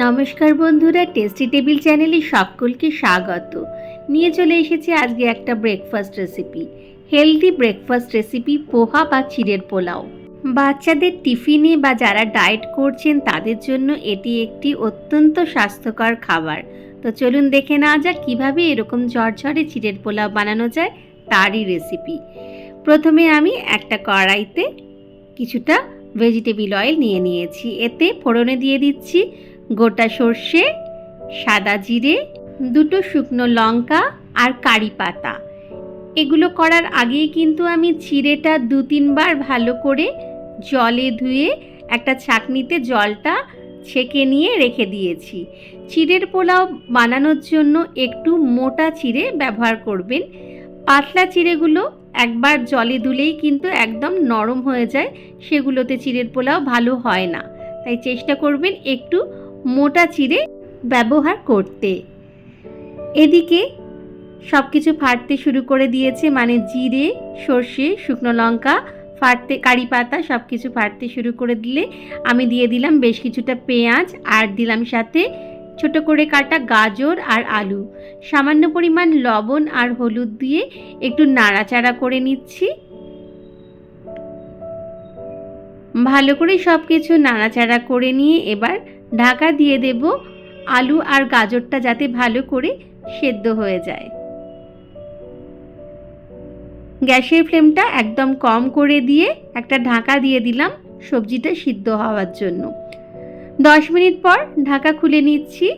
নমস্কার বন্ধুরা tasty table চ্যানেলে সকলকে স্বাগত। নিয়ে চলে এসেছি আজকে একটা breakfast recipe healthy breakfast recipe poha বা চিড়ের পোলাও। বাচ্চাদের টিফিনে বা যারা ডায়েট করছেন, তাদের জন্য এটি একটি অত্যন্ত স্বাস্থ্যকর খাবার। তো চলুন দেখে নেওয়া যাক কীভাবে এরকম ঝরঝরে চিড়ের পোলাও বানানো যায়, তারই রেসিপি প্রথমে আমি একটা কড়াইতে কিছুটা ভেজিটেবিল অয়েল নিয়ে নিয়েছি। এতে ফোড়নে দিয়ে দিচ্ছি গোটা সর্ষে, সাদা জিরে, দুটো শুকনো লঙ্কা আর কারি পাতা। এগুলো করার আগেই কিন্তু আমি চিড়েটা দু তিনবার ভালো করে জলে ধুয়ে একটা ছাঁকনিতে জলটা ছেঁকে নিয়ে রেখে দিয়েছি। চিড়ের পোলাও বানানোর জন্য একটু মোটা চিড়ে ব্যবহার করবেন। পাতলা চিড়েগুলো একবার জলে ধুলেই কিন্তু একদম নরম হয়ে যায়, সেগুলোতে চিড়ের পোলাও ভালো হয় না। তাই চেষ্টা করবেন একটু মোটা চিড়ে ব্যবহার করতে। এদিকে সব কিছু ফাটতে শুরু করে দিয়েছে মানে জিরে, সর্ষে, শুকনো লঙ্কা, ফাটতে, কারি পাতা সব কিছু ফাটতে শুরু করে দিলে আমি দিয়ে দিলাম বেশ কিছুটা পেঁয়াজ আর দিলাম সাথে ছোট করে কাটা গাজর আর আলু। সামান্য পরিমাণ লবণ আর হলুদ দিয়ে একটু নাড়াচাড়া করে নিচ্ছি। ভালো করে সব কিছু নাড়াচাড়া করে নিয়ে এবার ঢাকা দিয়ে দেব আলু আর গাজরটা যাতে ভালো করে সেদ্ধ হয়ে যায়। গ্যাসের ফ্লেমটা একদম কম করে দিয়ে একটা ঢাকা দিয়ে দিলাম সবজিটা সিদ্ধ হওয়ার জন্য। দশ মিনিট পর ঢাকা খুলে নিচ্ছি।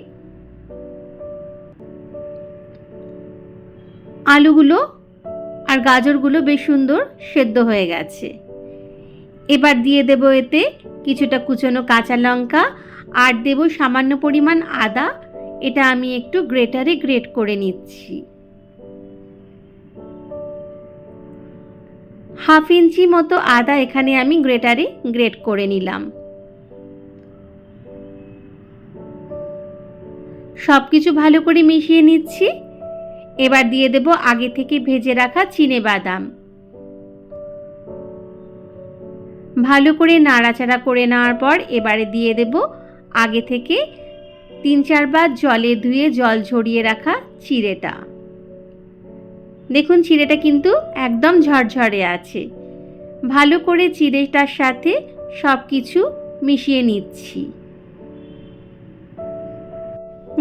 আলুগুলো আর গাজরগুলো বেশ সুন্দর সেদ্ধ হয়ে গেছে। এবার দিয়ে দেব এতে কিছুটা কুচনো কাঁচা লঙ্কা আর দেব সামান্য পরিমাণ আদা, এটা আমি একটু গ্রেটারে গ্রেট করে নিচ্ছি। হাফ ইঞ্চি মতো আদা এখানে আমি গ্রেটারে গ্রেট করে নিলাম। সব কিছু ভালো করে মিশিয়ে নিচ্ছি। এবার দিয়ে দেব আগে থেকে ভেজে রাখা চিনে বাদাম। ভালো করে নাড়াচাড়া করে নেওয়ার পর এবারে দিয়ে দেব আগে থেকে তিন চারবার জলে ধুয়ে জল ঝরিয়ে রাখা চিড়েটা। দেখুন চিড়েটা কিন্তু একদম ঝরঝরে আছে। ভালো করে চিড়েটার সাথে সব কিছু মিশিয়ে নিচ্ছি।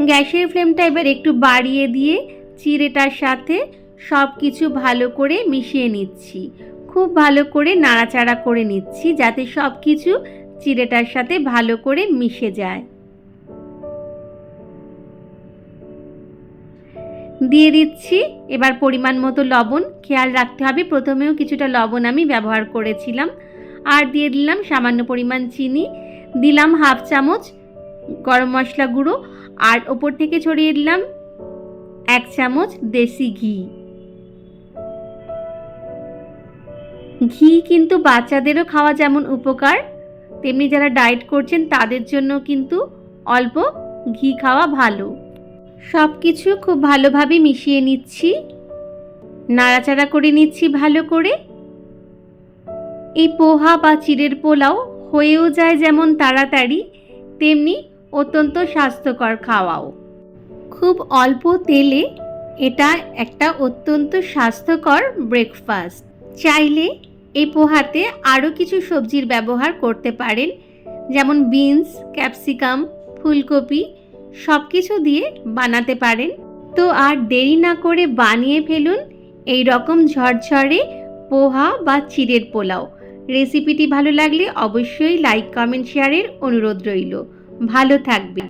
গ্যাসের ফ্লেমটা এবার একটু বাড়িয়ে দিয়ে চিড়েটার সাথে সব কিছু ভালো করে মিশিয়ে নিচ্ছি। খুব ভালো করে নাড়াচাড়া করে নিচ্ছি যাতে সব কিছু চিড়েটার সাথে ভালো করে মিশে যায়। দিয়ে দিচ্ছি। এবার পরিমাণ মতো লবণ। খেয়াল রাখতে হবে, প্রথমেও কিছুটা লবণ আমি ব্যবহার করেছিলাম। আর দিয়ে দিলাম সামান্য পরিমাণ চিনি। দিলাম হাফ চামচ গরম মশলা গুঁড়ো। আর ওপর থেকে ছড়িয়ে দিলাম এক চামচ দেশি ঘি। ঘি কিন্তু বাচ্চাদেরও খাওয়া যেমন উপকার তেমনি যারা ডায়েট করছেন তাদের জন্য কিন্তু অল্প ঘি খাওয়া ভালো। সব কিছু খুব ভালোভাবে মিশিয়ে নিচ্ছি। নাড়াচাড়া করে নিচ্ছি ভালো করে। এই পোহা বা চিড়ের পোলাও হয়েও যায় যেমন তাড়াতাড়ি, তেমনি অত্যন্ত স্বাস্থ্যকর খাওয়াও। খুব অল্প তেলে এটা একটা অত্যন্ত স্বাস্থ্যকর ব্রেকফাস্ট চাইলে এই পোহাতে আরও কিছু সবজির ব্যবহার করতে পারেন, যেমন বিনস, ক্যাপসিকাম, ফুলকপি সব কিছু দিয়ে বানাতে পারেন। তো আর দেরি না করে বানিয়ে ফেলুন এই রকম ঝরঝরে পোহা বা চিড়ের পোলাও। রেসিপিটি ভালো লাগলে অবশ্যই লাইক, কমেন্ট, শেয়ারের অনুরোধ রইল। ভালো থাকবে